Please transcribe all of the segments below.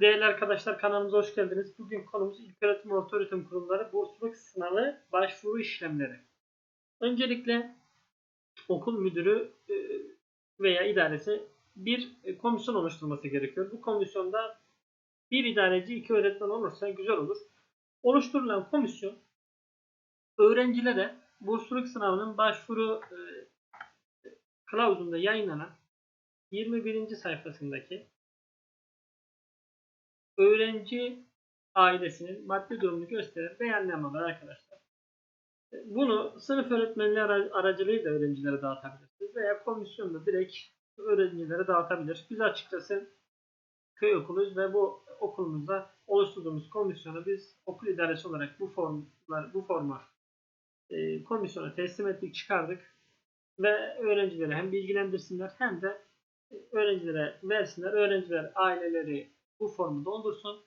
Değerli arkadaşlar kanalımıza hoş geldiniz. Bugün konumuz İlköğretim Orta Öğretim Kurumları bursluluk sınavı başvuru işlemleri. Öncelikle okul müdürü e, veya idaresi bir komisyon oluşturması gerekiyor. Bu komisyonda bir idareci, iki öğretmen olursa güzel olur. Oluşturulan komisyon öğrencilere bursluluk sınavının başvuru e, kılavuzunda yayınlanan 21. sayfasındaki öğrenci ailesinin maddi durumunu gösteren beyannamalar arkadaşlar. Bunu sınıf öğretmenleri ara- aracılığıyla öğrencilere dağıtabilirsiniz veya komisyonla direkt öğrencilere dağıtabilir. Biz açıkçası köy okuluyuz ve bu okulumuzda oluşturduğumuz komisyonu biz okul idaresi olarak bu formlar bu forma e, komisyona teslim ettik, çıkardık ve öğrencileri hem bilgilendirsinler hem de e, öğrencilere versinler. Öğrenciler aileleri bu formu doldursun.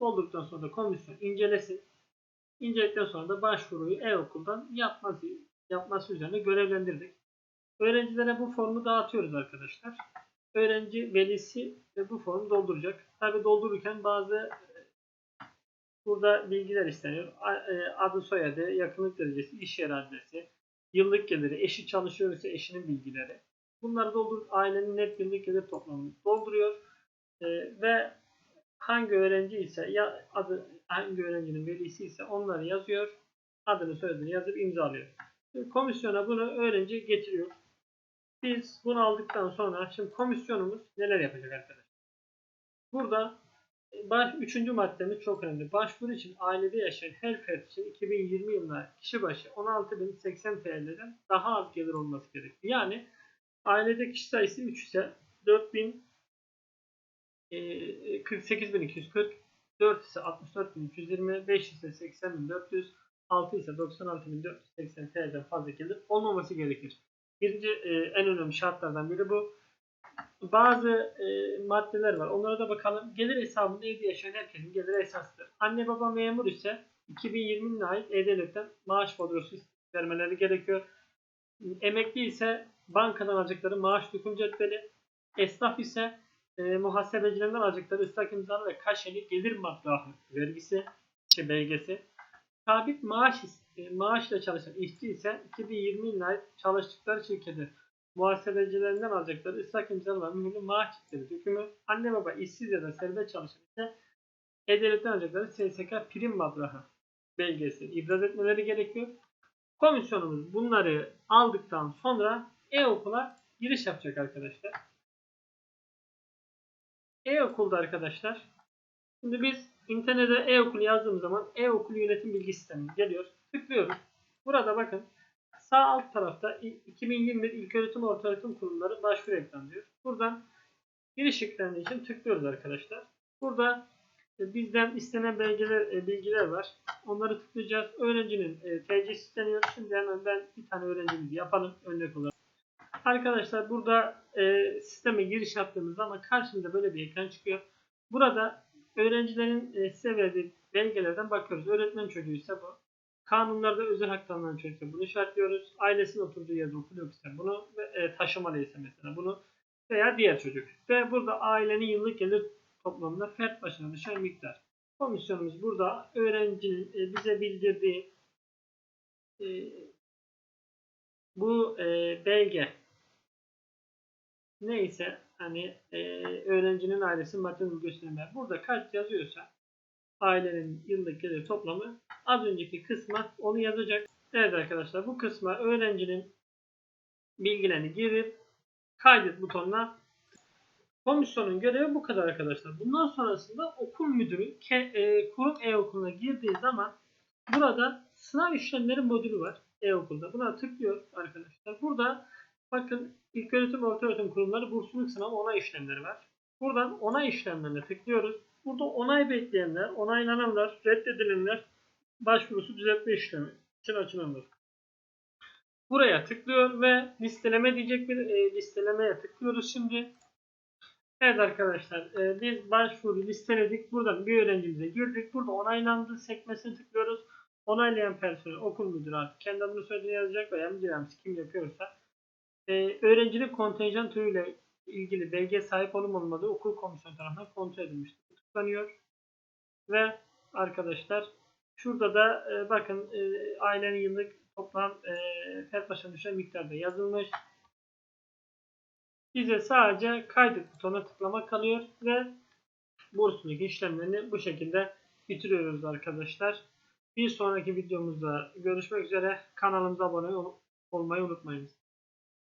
Doldurduktan sonra da komisyon incelesin. İnceledikten sonra da başvuruyu e-okuldan yapması, yapması üzerine görevlendirdik. Öğrencilere bu formu dağıtıyoruz arkadaşlar. Öğrenci velisi bu formu dolduracak. Tabi doldururken bazı e, burada bilgiler isteniyor. E, Adı, soyadı, yakınlık derecesi, iş yeri adresi, yıllık geliri, eşi çalışıyor ise eşinin bilgileri. Bunları doldurup ailenin net yıllık gelir toplamını dolduruyor. E, ve hangi öğrenci ise ya adı hangi öğrencinin velisi ise onları yazıyor. Adını soyadını yazıp imzalıyor. Şimdi komisyona bunu öğrenci getiriyor. Biz bunu aldıktan sonra şimdi komisyonumuz neler yapacak arkadaşlar? Burada baş, üçüncü maddemiz çok önemli. Başvuru için ailede yaşayan her fert için 2020 yılında kişi başı 16.080 TL'den daha az gelir olması gerekiyor. Yani ailede kişi sayısı 3 ise 4000 e, 48.240, 4 ise 64.320, 5 ise 80.400, 6 ise 96.480 TL'den fazla gelir olmaması gerekir. Birinci e, en önemli şartlardan biri bu. Bazı e, maddeler var. Onlara da bakalım. Gelir hesabında evde yaşayan herkesin geliri esastır. Anne baba memur ise 2020 yılına ait E-Devlet'ten maaş bordrosu vermeleri gerekiyor. Emekli ise bankadan alacakları maaş döküm cetveli. Esnaf ise e, muhasebecilerinden alacakları ıslak imzalı ve kaşeli gelir mablagı vergisi şey belgesi. Sabit maaş e, maaşla çalışan işçi ise 2020 yılına çalıştıkları şirketi muhasebecilerinden alacakları ıslak imzalı ve mühürlü maaş çiftleri dökümü. Anne baba işsiz ya da serbest çalışan ise E-Devlet'ten alacakları SSK prim mablagı belgesi ibraz etmeleri gerekiyor. Komisyonumuz bunları aldıktan sonra e-okula giriş yapacak arkadaşlar. E-okulda arkadaşlar. Şimdi biz internete e-okul yazdığımız zaman e-okul yönetim bilgi sistemi geliyor. Tıklıyoruz. Burada bakın sağ alt tarafta 2021 İlköğretim Ortaöğretim Kurumları başvuru ekran diyor. Buradan giriş ekranı için tıklıyoruz arkadaşlar. Burada e, bizden istenen belgeler, e, bilgiler var. Onları tıklayacağız. Öğrencinin e, TC isteniyor. Şimdi hemen ben bir tane öğrencimizi yapalım örnek olarak. Arkadaşlar burada e, sisteme giriş yaptığımız zaman karşımıza böyle bir ekran çıkıyor. Burada öğrencilerin e, size verdiği belgelerden bakıyoruz. Öğretmen çocuğu ise bu. Kanunlarda özel hak tanınan çocuksa bunu işaretliyoruz. Ailesinin oturduğu yerde okul yoksa bunu e, taşımalıysa mesela bunu veya diğer çocuk. Ve burada ailenin yıllık gelir toplamında fert başına düşen miktar. Komisyonumuz burada öğrencinin e, bize bildirdiği e, bu e, belge neyse hani e, öğrencinin ailesi maddi göstermeler. Burada kaç yazıyorsa ailenin yıllık gelir toplamı az önceki kısma onu yazacak. Evet arkadaşlar bu kısma öğrencinin bilgilerini girip kaydet butonuna Komisyonun görevi bu kadar arkadaşlar. Bundan sonrasında okul müdürü ke- e, kurum e-okuluna girdiği zaman burada sınav işlemleri modülü var e-okulda. Buna tıklıyor arkadaşlar. Burada bakın İlköğretim Ortaöğretim Kurumları bursluluk sınavı onay işlemleri var. Buradan onay işlemlerine tıklıyoruz. Burada onay bekleyenler, onaylananlar, reddedilenler başvurusu düzeltme işlemi için açılanlar. Buraya tıklıyor ve listeleme diyecek bir e, listelemeye tıklıyoruz şimdi. Evet arkadaşlar e, biz başvuru listeledik. Buradan bir öğrencimize girdik. Burada onaylandı sekmesine tıklıyoruz. Onaylayan personel okul müdürü artık kendi adını söylediğini yazacak veya müdür yardımcısı kim yapıyorsa. E, öğrencinin kontenjan türüyle ilgili belge sahip olup olmadığı okul komisyonu tarafından kontrol edilmiştir. tıklanıyor. Ve arkadaşlar şurada da e, bakın e, ailenin yıllık toplam e, fiyat başına düşen miktarda yazılmış. Bize sadece kaydet butonuna tıklamak kalıyor ve bursundaki işlemlerini bu şekilde bitiriyoruz arkadaşlar. Bir sonraki videomuzda görüşmek üzere. Kanalımıza abone ol- olmayı unutmayınız.